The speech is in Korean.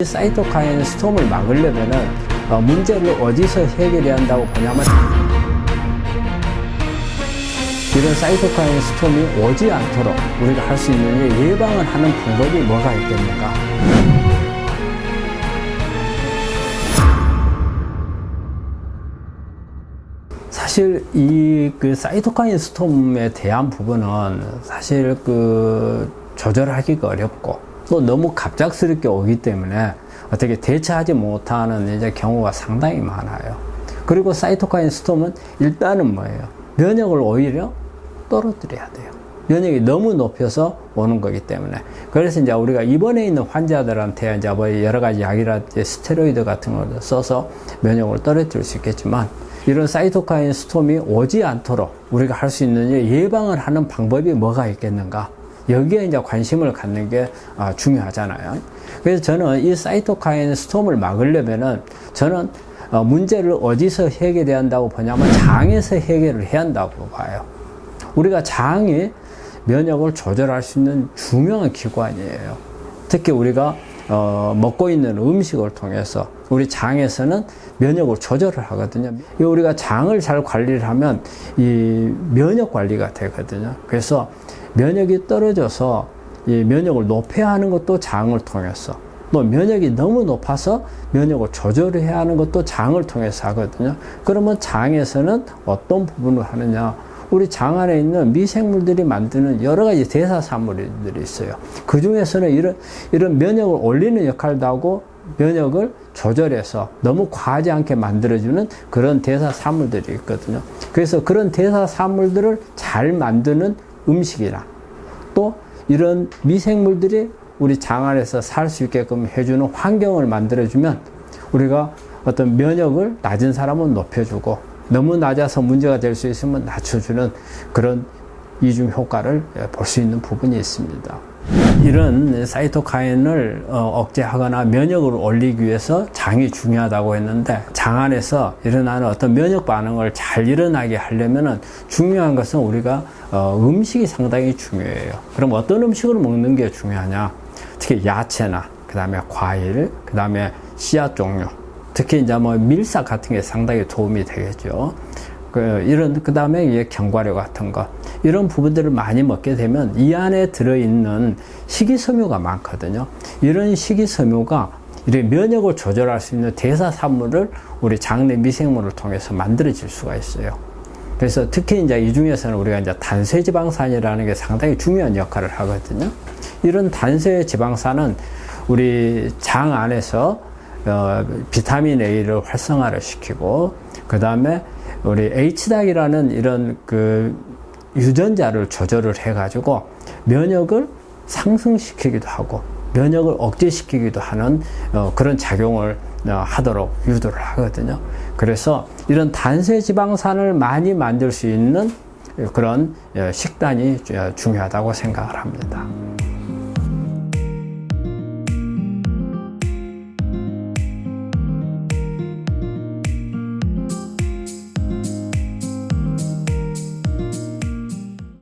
이 사이토카인 스톰을 막으려면은 어, 문제를 어디서 해결해야 한다고 보냐면 이런 사이토카인 스톰이 오지 않도록 우리가 할 수 있는 게 예방을 하는 방법이 뭐가 있겠는가? 사실 이 그 사이토카인 스톰에 대한 부분은 사실 그 조절하기가 어렵고 또 너무 갑작스럽게 오기 때문에 어떻게 대처하지 못하는 이제 경우가 상당히 많아요. 그리고 사이토카인 스톰은 일단은 뭐예요? 면역을 오히려 떨어뜨려야 돼요. 면역이 너무 높여서 오는 거기 때문에. 그래서 이제 우리가 입원해 있는 환자들한테 이제 뭐 여러 가지 약이라든지 스테로이드 같은 걸 써서 면역을 떨어뜨릴 수 있겠지만 이런 사이토카인 스톰이 오지 않도록 우리가 할 수 있는 예방을 하는 방법이 뭐가 있겠는가? 여기에 이제 관심을 갖는 게 아, 중요하잖아요. 그래서 저는 이 사이토카인 스톰을 막으려면은 저는 어, 문제를 어디서 해결해야 한다고 보냐면 장에서 해결을 해야 한다고 봐요. 우리가 장이 면역을 조절할 수 있는 중요한 기관이에요. 특히 우리가 어, 먹고 있는 음식을 통해서 우리 장에서는 면역을 조절을 하거든요. 이 우리가 장을 잘 관리를 하면 이 면역 관리가 되거든요. 그래서 면역이 떨어져서 이 면역을 높여야 하는 것도 장을 통해서 또 면역이 너무 높아서 면역을 조절해야 하는 것도 장을 통해서 하거든요. 그러면 장에서는 어떤 부분을 하느냐? 우리 장 안에 있는 미생물들이 만드는 여러 가지 대사산물들이 있어요. 그 중에서는 이런, 이런 면역을 올리는 역할도 하고 면역을 조절해서 너무 과하지 않게 만들어주는 그런 대사산물들이 있거든요. 그래서 그런 대사산물들을 잘 만드는 음식이나 또 이런 미생물들이 우리 장 안에서 살 수 있게끔 해주는 환경을 만들어주면 우리가 어떤 면역을 낮은 사람은 높여주고 너무 낮아서 문제가 될 수 있으면 낮춰주는 그런 이중 효과를 볼 수 있는 부분이 있습니다. 이런 사이토카인을 어, 억제하거나 면역을 올리기 위해서 장이 중요하다고 했는데 장 안에서 일어나는 어떤 면역 반응을 잘 일어나게 하려면은 중요한 것은 우리가 어, 음식이 상당히 중요해요. 그럼 어떤 음식을 먹는 게 중요하냐? 특히 야채나 그 다음에 과일, 그 다음에 씨앗 종류, 특히 이제 뭐 밀싹 같은 게 상당히 도움이 되겠죠. 그 이런 그 다음에 견과류 같은 거 이런 부분들을 많이 먹게 되면 이 안에 들어 있는 식이섬유가 많거든요. 이런 식이섬유가 이 면역을 조절할 수 있는 대사산물을 우리 장내 미생물을 통해서 만들어질 수가 있어요. 그래서 특히 이제 이 중에서는 우리가 이제 단세 지방산이라는 게 상당히 중요한 역할을 하거든요. 이런 단세 지방산은 우리 장 안에서 어, 비타민 A를 활성화를 시키고 그 다음에 우리 H닥이라는 이런 그 유전자를 조절을 해가지고 면역을 상승시키기도 하고 면역을 억제시키기도 하는 어, 그런 작용을 어, 하도록 유도를 하거든요. 그래서 이런 단세 지방산을 많이 만들 수 있는 그런 어, 식단이 중요하다고 생각을 합니다.